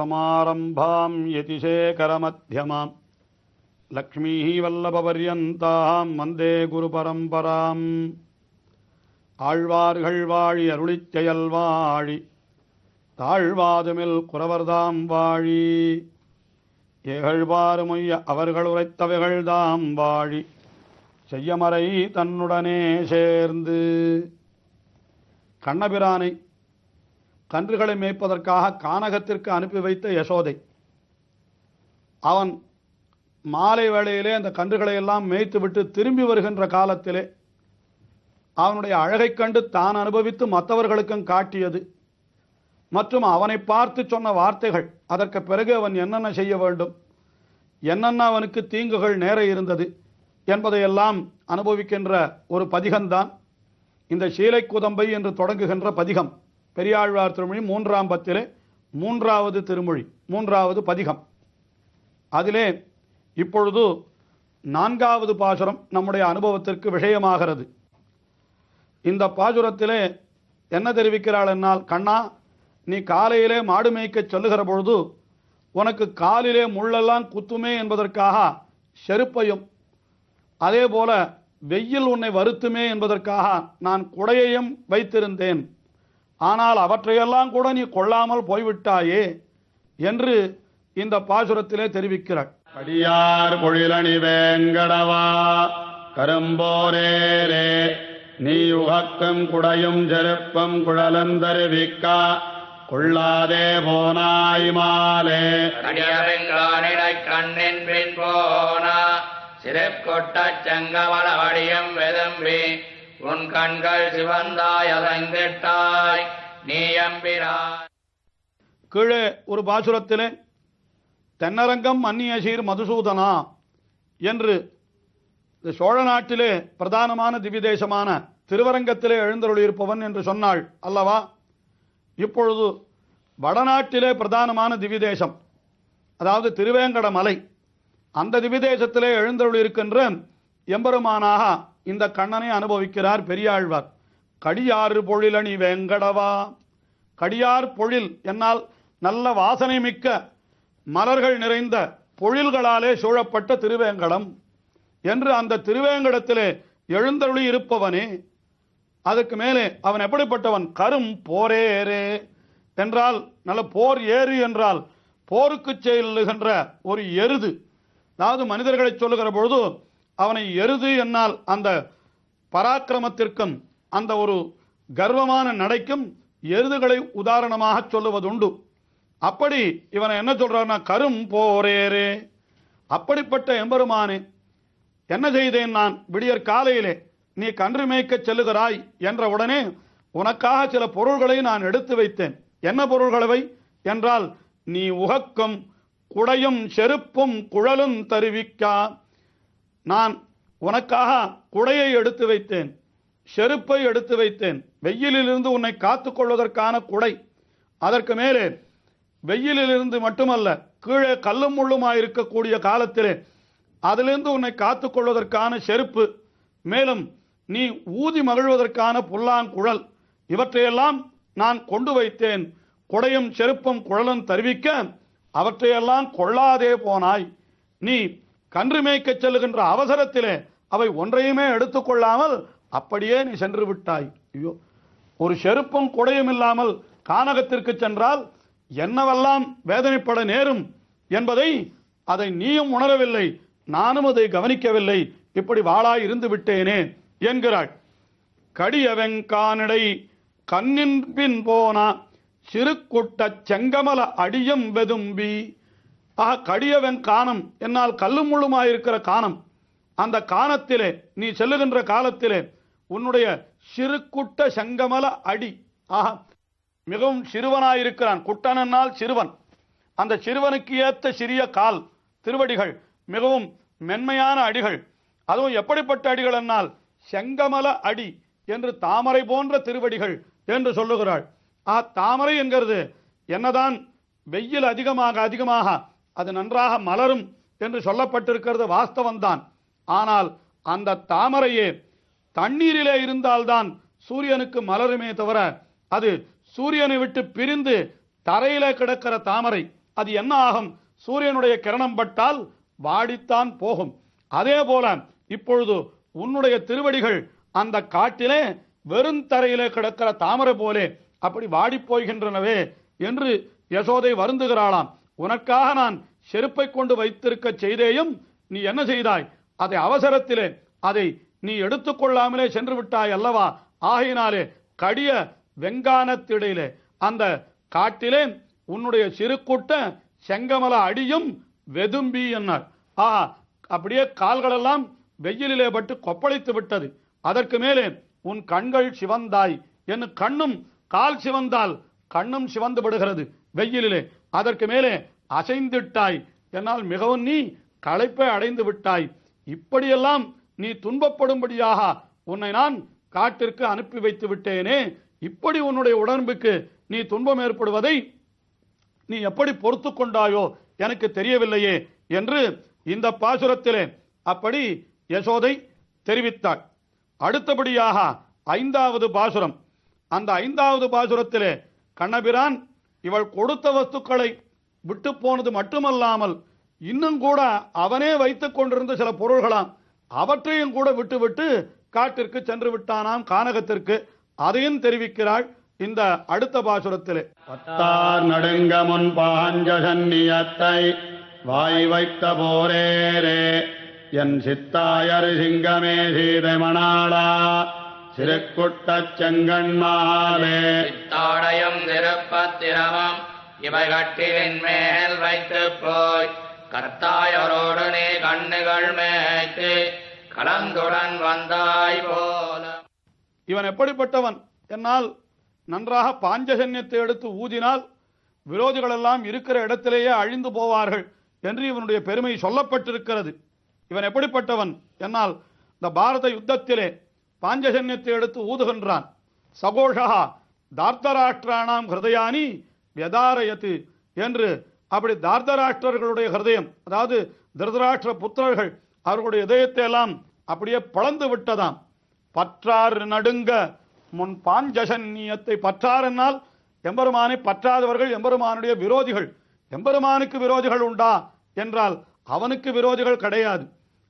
अस्मत्कुरुसमारम्भां यतिशेखरमध्यमां लक्ष्मीः वल्लभपर्यन्तां वन्दे குருபரம்பராம் ஆழ்வார்கள் வாழி அருளிச் செயல் வாழி தாழ்வாதுமில் குறவர்தாம் வாழி ஏகழ்வாறுமொய்ய அவர்கள் உரைத்தவைகள்தாம் வாழி செய்யமறை தன்னுடனே சேர்ந்து கண்ணபிரானை கன்றுகளை மேய்ப்பதற்காக கானகத்திற்கு அனுப்பி வைத்த யசோதை. அவன் மாலை வேளையிலே அந்த கன்றுகளை எல்லாம் மேய்த்துவிட்டு திரும்பி வருகின்ற காலத்திலே அவனுடைய அழகைக் கண்டு தான் அனுபவித்து மற்றவர்களுக்கும் காட்டியது. மற்றும் அவனை பார்த்து சொன்ன வார்த்தைகள் அதற்கு பிறகு அவன் என்னென்ன செய்ய வேண்டும் என்னென்ன அவனுக்கு தீங்குகள் நேர இருந்தது என்பதையெல்லாம் அனுபவிக்கின்ற ஒரு பதிகம்தான் இந்த சீலை குதம்பை என்று தொடங்குகின்ற பதிகம். பெரியாழ்வார் திருமொழி மூன்றாம் பத்திலே மூன்றாவது திருமொழி மூன்றாவது பதிகம். அதிலே இப்பொழுது நான்காவது பாசுரம் நம்முடைய அனுபவத்திற்கு விஷயமாகிறது. இந்த பாசுரத்திலே என்ன தெரிவிக்கிறாள் என்னால்? கண்ணா நீ காலையிலே மாடு மேய்க்க சொல்லுகிற பொழுது உனக்கு காலிலே முள்ளெல்லாம் குத்துமே என்பதற்காக செருப்பையும் அதே போல வெயில் உன்னை வருத்துமே என்பதற்காக நான் குடையையும் வைத்திருந்தேன். ஆனால் அவற்றையெல்லாம் கூட நீ கொள்ளாமல் போய்விட்டாயே என்று இந்த பாசுரத்திலே தெரிவிக்கிறாள் அடியார் பொழிலணி வேங்கடவா கரும்போரேரே நீ உகக்கும் குடையும் செருப்பம் குழலந்தருவிக்கா கொள்ளாதே போனாய் மாலே. கண்ணின் பின் போனா சிறக்கொட்டச் செங்கமல வடியம் வெதம்பி உன் கண்கள் சிவந்தாய் அலைந்திட்டாய் நீ எம்பிராய் கீழே ஒரு பாசுரத்திலே தென்னரங்கம் மன்னியசீர் மதுசூதனா என்று இந்த சோழ நாட்டிலே பிரதானமான திவ்யதேசமான திருவரங்கத்திலே எழுந்தருளியிருப்பவன் என்று சொன்னாள் அல்லவா? இப்பொழுது வடநாட்டிலே பிரதானமான திவ்யதேசம் அதாவது திருவேங்கட மலை அந்த திவ்யதேசத்திலே எழுந்தருளியிருக்கின்ற எம்பெருமானாக இந்த கண்ணனை அனுபவிக்கிறார் பெரியாழ்வார். கடியாறு பொழிலணி வெங்கடவா? கடியார் பொழில் என்னால் நல்ல வாசனை மிக்க மலர்கள் நிறைந்த பொழில்களாலே சூழப்பட்ட திருவேங்கடம். என்று அந்த திருவேங்கடத்திலே எழுந்தருளி இருப்பவனே அதுக்கு மேலே அவன் எப்படிப்பட்டவன்? கரும் போரேரே என்றால் நல்ல போர் ஏறு என்றால் போருக்கு செல்லுகின்ற ஒரு எருது. அதாவது மனிதர்களை சொல்லுகிற பொழுது அவனை எருது என்னால் அந்த பராக்கிரமத்திற்கும் அந்த ஒரு கர்வமான நடைக்கும் எருதுகளை உதாரணமாக சொல்லுவதுண்டு. அப்படி இவனை என்ன சொல்றான்னா கரும் போரேரே அப்படிப்பட்ட எம்பெருமானே என்ன செய்தேன் நான்? விடியற் காலையிலே நீ கன்று மேய்க்கச் செல்லுகிறாய் என்ற உடனே உனக்காக சில பொருள்களை நான் எடுத்து வைத்தேன். என்ன பொருள்களவை? என்றால் நீ உகக்கும் குடையும் செருப்பும் குழலும் தருவிக்கா. நான் உனக்காக குடையை எடுத்து வைத்தேன் செருப்பை எடுத்து வைத்தேன். வெயிலிலிருந்து உன்னை காத்துக்கொள்வதற்கான குடை. அதற்கு மேலே வெயிலிலிருந்து மட்டுமல்ல கீழே கல்லும் முள்ளுமாய் இருக்கக்கூடிய காலத்திலே அதிலிருந்து உன்னை காத்துக்கொள்வதற்கான செருப்பு. மேலும் நீ ஊதி மகிழ்வதற்கான புல்லாங்குழல் இவற்றையெல்லாம் நான் கொண்டு வைத்தேன். குடையும் செருப்பும் குழலும் தருவிக்க அவற்றையெல்லாம் கொள்ளாதே போனாய். நீ கன்று மேய்க்க செல்லுகின்ற அவசரத்திலே அவை ஒன்றையுமே எடுத்துக்கொள்ளாமல் அப்படியே நீ சென்று விட்டாய். ஐயோ ஒரு செருப்பும் குடையும் இல்லாமல் கானகத்திற்கு சென்றால் என்னவெல்லாம் வேதனைப்பட நேரும் என்பதை அதை நீயும் உணரவில்லை நானும் அதை கவனிக்கவில்லை. இப்படி வாளாய் இருந்து விட்டேனே என்கிறாள். கடியவெங்கானடை கண்ணின் பின் போனா சிறுகுட்டச் செங்கமல அடியம் வெதும்பி ஆ கடியவன் காணம். என்னால் கல்லும் முள்ளுமாயிருக்கிற காணம். அந்த காணத்திலே நீ செல்லுகின்ற காலத்திலே உன்னுடைய சிறுகுட்ட செங்கமல அடி. ஆஹா மிகவும் சிறுவனாயிருக்கிறான். குட்டனால் சிறுவன். அந்த சிறுவனுக்கு ஏத்த சிறிய கால் திருவடிகள் மிகவும் மென்மையான அடிகள். அதுவும் எப்படிப்பட்ட அடிகள் என்னால்? செங்கமல அடி என்று தாமரை போன்ற திருவடிகள் என்று சொல்லுகிறாள். ஆ தாமரை என்கிறது. என்னதான் வெயில் அதிகமாக அதிகமாக அது நன்றாக மலரும் என்று சொல்லப்பட்டிருக்கிறது வாஸ்தவம்தான். ஆனால் அந்த தாமரையே தண்ணீரிலே இருந்தால்தான் சூரியனுக்கு மலருமே தவிர அது சூரியனை விட்டு பிரிந்து தரையில கிடக்கிற தாமரை அது என்ன ஆகும்? சூரியனுடைய கிரணம் பட்டால் வாடித்தான் போகும். அதே போல இப்பொழுது உன்னுடைய திருவடிகள் அந்த காட்டிலே வெறும் தரையிலே கிடக்கிற தாமரை போலே அப்படி வாடிப் போகின்றனவே என்று யசோதை வருந்துகிறாளாம். உனக்காக நான் செருப்பை கொண்டு வைத்திருக்க செய்தேயும் நீ என்ன செய்தாய்? அதை அவசரத்திலே அதை நீ எடுத்துக்கொள்ளாமலே சென்று விட்டாய் அல்லவா? ஆகையினாலே கடிய வெங்கானத்திடையிலே அந்த காட்டிலே உன்னுடைய சிறு கூட்ட செங்கமல அடியும் வெதும்பி என்னார். ஆ அப்படியே கால்களெல்லாம் வெயிலிலே பட்டு கொப்பளித்து விட்டது. அதற்கு மேலே உன் கண்கள் சிவந்தாய் என் கண்ணும் கால் சிவந்தால் கண்ணும் சிவந்து விடுகிறது வெயிலிலே. அதற்கு மேலே அசைந்திட்டாய் என்னால் மிகவும் நீ களைப்பை அடைந்து விட்டாய். இப்படியெல்லாம் நீ துன்பப்படும்படியாக உன்னை நான் காட்டிற்கு அனுப்பி வைத்து விட்டேனே. இப்படி உன்னுடைய உடம்புக்கு நீ துன்பம் ஏற்படுவதை நீ எப்படி பொறுத்து கொண்டாயோ எனக்கு தெரியவில்லையே என்று இந்த பாசுரத்திலே அப்படி யசோதை தெரிவித்தாள். அடுத்தபடியாக ஐந்தாவது பாசுரம். அந்த ஐந்தாவது பாசுரத்திலே கண்ணபிரான் இவள் கொடுத்த வஸ்துக்களை விட்டு போனது மட்டுமல்லாமல் இன்னும் கூட அவனே வைத்துக் கொண்டிருந்த சில பொருள்களாம் அவற்றையும் கூட விட்டுவிட்டு காட்டிற்கு சென்று விட்டானாம் கானகத்திற்கு. அதையும் தெரிவிக்கிறாள் இந்த அடுத்த பாசுரத்திலே. பத்தார் நடுங்க முன் பாஞ்ச சந்நியத்தை வாய் வைத்த போரேரே என் சித்தாயர் சிங்கமே சீதமணாளா சிறுக்குட்டச் செங்கண்மாலே. சித்தாடையும் திருப்பத்திரமும் இவை கட்டிலின் மேல் வைத்து போய் கர்த்தாயரோடு நீ கண்ணுகள் மேய்த்து கலந்துடன் வந்தாய் போல. இவன் எப்படிப்பட்டவன்? என்னால் நன்றாக பாஞ்சஜன்யத்தை எடுத்து ஊதினால் விரோதிகள் எல்லாம் இருக்கிற இடத்திலேயே அழிந்து போவார்கள் என்று இவனுடைய பெருமை சொல்லப்பட்டிருக்கிறது. இவன் எப்படிப்பட்டவன்? என்னால் இந்த பாரத யுத்தத்திலே பாஞ்சஜன்யத்தை எடுத்து ஊதுகின்றான். சகோஷகா தார்த்தராஷ்டிராணாம் ஹிருதயானி வியதாரயத்து என்று அப்படி தார்த்தராஷ்டிரர்களுடைய ஹிருதயம் அதாவது திருதராஷ்டிர புத்திரர்கள் அவர்களுடைய இதயத்தை எல்லாம் அப்படியே பழந்து விட்டதாம். பற்றார் நடுங்க முன் பாஞ்சசன்னியத்தை பற்றார் என்னால் எம்பெருமானை பற்றாதவர்கள் எம்பெருமானுடைய விரோதிகள் எம்பெருமானுக்கு விரோதிகள் உண்டா என்றால் அவனுக்கு விரோதிகள் கிடையாது.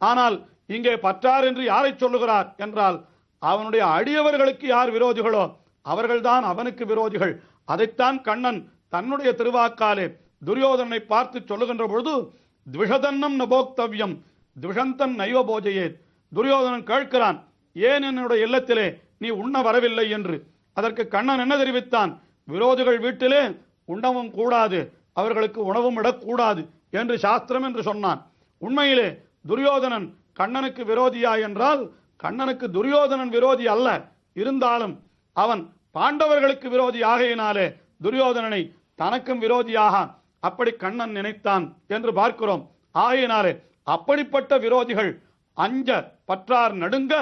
ஆனால் இங்கே பற்றார் என்று யாரை சொல்லுகிறார் என்றால் அவனுடைய அடியவர்களுக்கு யார் விரோதிகளோ அவர்கள்தான் அவனுக்கு விரோதிகள். அதைத்தான் கண்ணன் தன்னுடைய திருவாக்காலே துரியோதனை பார்த்து சொல்லுகின்ற பொழுது த்விஷதன்னம் நபோக்தவ்யம் த்விஷந்தன் நைவ போஜையே. துரியோதனன் கேட்கிறான் ஏன் என்னுடைய இல்லத்திலே நீ உண்ண வரவில்லை? என்று. அதற்கு கண்ணன் என்ன தெரிவித்தான் விரோதிகள் வீட்டிலே உண்ணவும் கூடாது அவர்களுக்கு உணவும் இடக்கூடாது என்று சாஸ்திரம் என்று சொன்னான். உண்மையிலே துரியோதனன் கண்ணனுக்கு விரோதியா என்றால் கண்ணனுக்கு துரியோதனன் விரோதி அல்ல இருந்தாலும் அவன் பாண்டவர்களுக்கு விரோதி ஆகையினாலே துரியோதனனை தனக்கும் விரோதியாக அப்படி கண்ணன் நினைத்தான் என்று பார்க்கிறோம். ஆகையினாலே அப்படிப்பட்ட விரோதிகள் அஞ்ச பற்றார் நடுங்க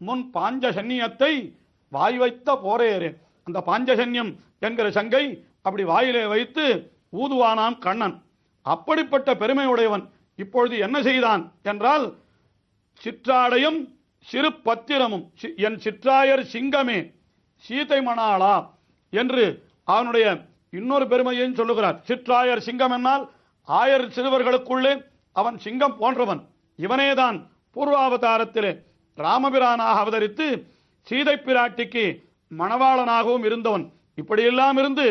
முன் பாஞ்சசன்னியத்தை வாய் வைத்த போரையரே அந்த பாஞ்சசன்யம் என்கிற சங்கை அப்படி வாயிலே வைத்து ஊதுவானாம் கண்ணன். அப்படிப்பட்ட பெருமையுடையவன் இப்பொழுது என்ன செய்தான் என்றால் சிற்றாடையும் சிறு பத்திரமும் சி- என் சிற்றாயர் சிங்கமே சீதை மணாளா என்று அவனுடைய இன்னொரு பெருமையையும் சொல்லுகிறார். சிற்றாயர் சிங்கம் என்னால் ஆயர் சிறுவர்களுக்குள்ளே அவன் சிங்கம் போன்றவன். இவனேதான் பூர்வாவதாரத்திலே ராமபிரானாக அவதரித்து சீதை பிராட்டிக்கு மணவாளனாகவும் இருந்தவன். இப்படியெல்லாம் இருந்து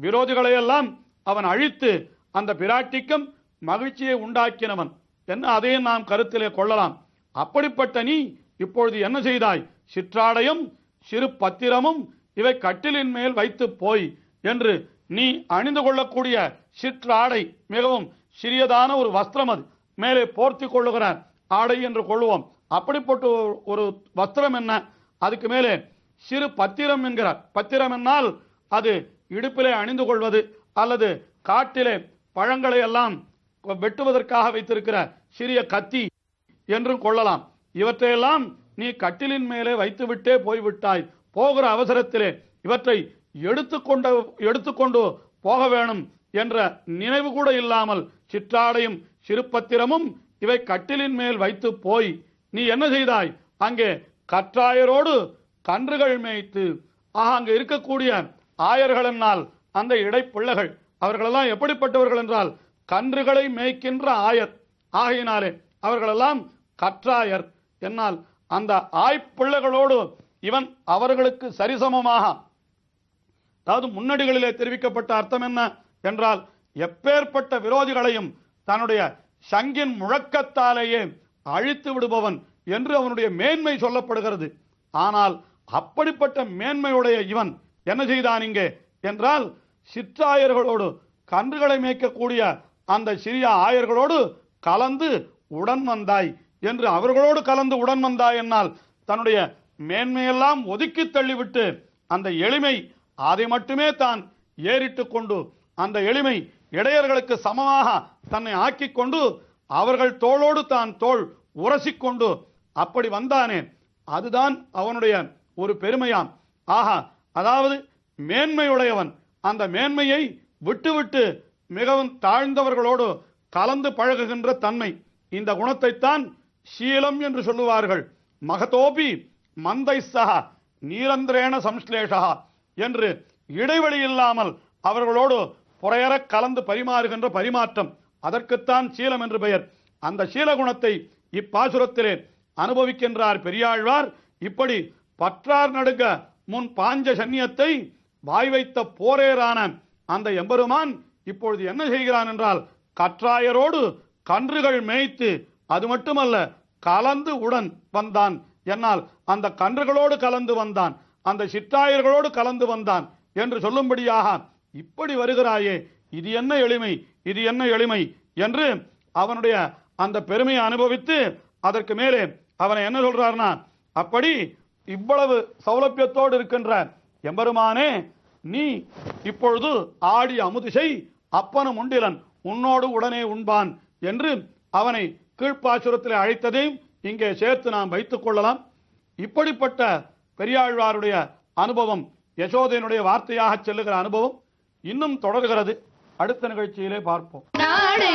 விரோதிகளையெல்லாம் அவன் அழித்து அந்த பிராட்டிக்கும் மகிழ்ச்சியை உண்டாக்கினவன் என்ன அதையும் நாம் கருத்திலே கொள்ளலாம். அப்படிப்பட்ட நீ இப்பொழுது என்ன செய்தாய்? சிற்றாடையும் சிறு பத்திரமும் இவை கட்டிலின் மேல் வைத்து போய் என்று நீ அணிந்து கொள்ளக்கூடிய சிற்றாடை மிகவும் சிறியதான ஒரு வஸ்திரம் அது. மேலே போர்த்தி கொள்ளுகிற ஆடை என்று கொள்வோம். அப்படிப்பட்ட ஒரு- ஒரு வஸ்திரம் என்ன? அதுக்கு மேலே சிறு பத்திரம் என்கிறார் பத்திரம் என்னால் அது இடுப்பிலே அணிந்து கொள்வது அல்லது காட்டிலே பழங்களை எல்லாம் வெட்டுவதற்காக வைத்திருக்கிற சிறிய கத்தி என்றும் கொள்ளலாம். இவற்றையெல்லாம் நீ கட்டிலின் மேலே வைத்துவிட்டே போய்விட்டாய். போகிற அவசரத்திலே இவற்றை எடுத்துக்கொண்ட எடுத்துக்கொண்டு போக வேணும் என்ற நினைவு கூட இல்லாமல் சிற்றாடையும் சிறுபத்திரமும் இவை கட்டிலின் மேல் வைத்து போய் நீ என்ன செய்தாய்? அங்கே கற்றாயரோடு கன்றுகள் மேய்த்து ஆக அங்கே இருக்கக்கூடிய ஆயர்கள் என்னால் அந்த இடைப்பிள்ளைகள் அவர்களெல்லாம் எப்படிப்பட்டவர்கள் என்றால் கன்றுகளை மேய்க்கின்ற ஆயர். ஆகையினாலே அவர்களெல்லாம் கற்றாயர். என்னால் அந்த ஆய்ப்பிள்ளைகளோடு இவன் அவர்களுக்கு சரிசமமாக அதாவது முன்னடிகளிலே தெரிவிக்கப்பட்ட அர்த்தம் என்ன என்றால் எப்பேற்பட்ட விரோதிகளையும் தன்னுடைய சங்கின் முழக்கத்தாலேயே அழித்து விடுபவன் என்று அவனுடைய மேன்மை சொல்லப்படுகிறது. ஆனால் அப்படிப்பட்ட மேன்மையுடைய இவன் என்ன செய்தான் இங்கே என்றால் சிற்றாயர்களோடு கன்றுகளை மேய்க்கக்கூடிய அந்த சிறிய ஆயர்களோடு கலந்து உடன் வந்தாய். என்று அவர்களோடு கலந்து உடன் வந்தாய் என்னால் தன்னுடைய மேன்மையெல்லாம் ஒதுக்கி தள்ளிவிட்டு அந்த எளிமை அதை மட்டுமே தான் ஏறிட்டு கொண்டு அந்த எளிமை இடையர்களுக்கு சமமாக தன்னை ஆக்கிக் கொண்டு அவர்கள் தோளோடு தான் தோள் உரசிக்கொண்டு அப்படி வந்தானே அதுதான் அவனுடைய ஒரு பெருமையாம். ஆஹா அதாவது மேன்மையுடையவன் அந்த மேன்மையை விட்டுவிட்டு மிகவும் தாழ்ந்தவர்களோடு கலந்து பழகுகின்ற தன்மை. இந்த குணத்தைத்தான் சீலம் என்று சொல்லுவார்கள். மகதோபி மந்தை சகா நீரந்திரேண சம்ஸ்லேஷா என்று இடைவெளி இல்லாமல் அவர்களோடு புறையற கலந்து பரிமாறுகின்ற பரிமாற்றம். அதற்குத்தான் சீலம் என்று பெயர். அந்த சீல குணத்தை இப்பாசுரத்திலே அனுபவிக்கின்றார் பெரியாழ்வார். இப்படி பற்றார் நடுங்க முன் பாஞ்ச சன்னியத்தை வாய் வைத்த போரேரான அந்த எம்பெருமான் இப்பொழுது என்ன செய்கிறான் என்றால் கற்றாயரோடு கன்றுகள் மேய்த்து அது மட்டுமல்ல கலந்து உடன் வந்தான். என்னால் அந்த கன்றுகளோடு கலந்து வந்தான் அந்த சிற்றாயர்களோடு கலந்து வந்தான் என்று சொல்லும்படியாக இப்படி வருகிறாயே இது என்ன எளிமை இது என்ன எளிமை என்று அவனுடைய அந்த பெருமையை அனுபவித்து அதற்கு மேலே அவனை என்ன சொல்றார்னா அப்படி இவ்வளவு சௌலபியத்தோடு இருக்கின்ற எம்பெருமானே நீ இப்பொழுது ஆடி அமுதிசை அப்பனும் உண்டிலன் உன்னோடு உடனே உண்பான் என்று அவனை கீழ்ப்பாசுரத்தில் அழைத்ததையும் இங்கே சேர்த்து நாம் வைத்துக் கொள்ளலாம். இப்படிப்பட்ட பெரியாழ்வாருடைய அனுபவம் யசோதையினுடைய வார்த்தையாக செல்லுகிற அனுபவம் இன்னும் தொடர்கிறது. அடுத்த நிகழ்ச்சியிலே பார்ப்போம். நாடு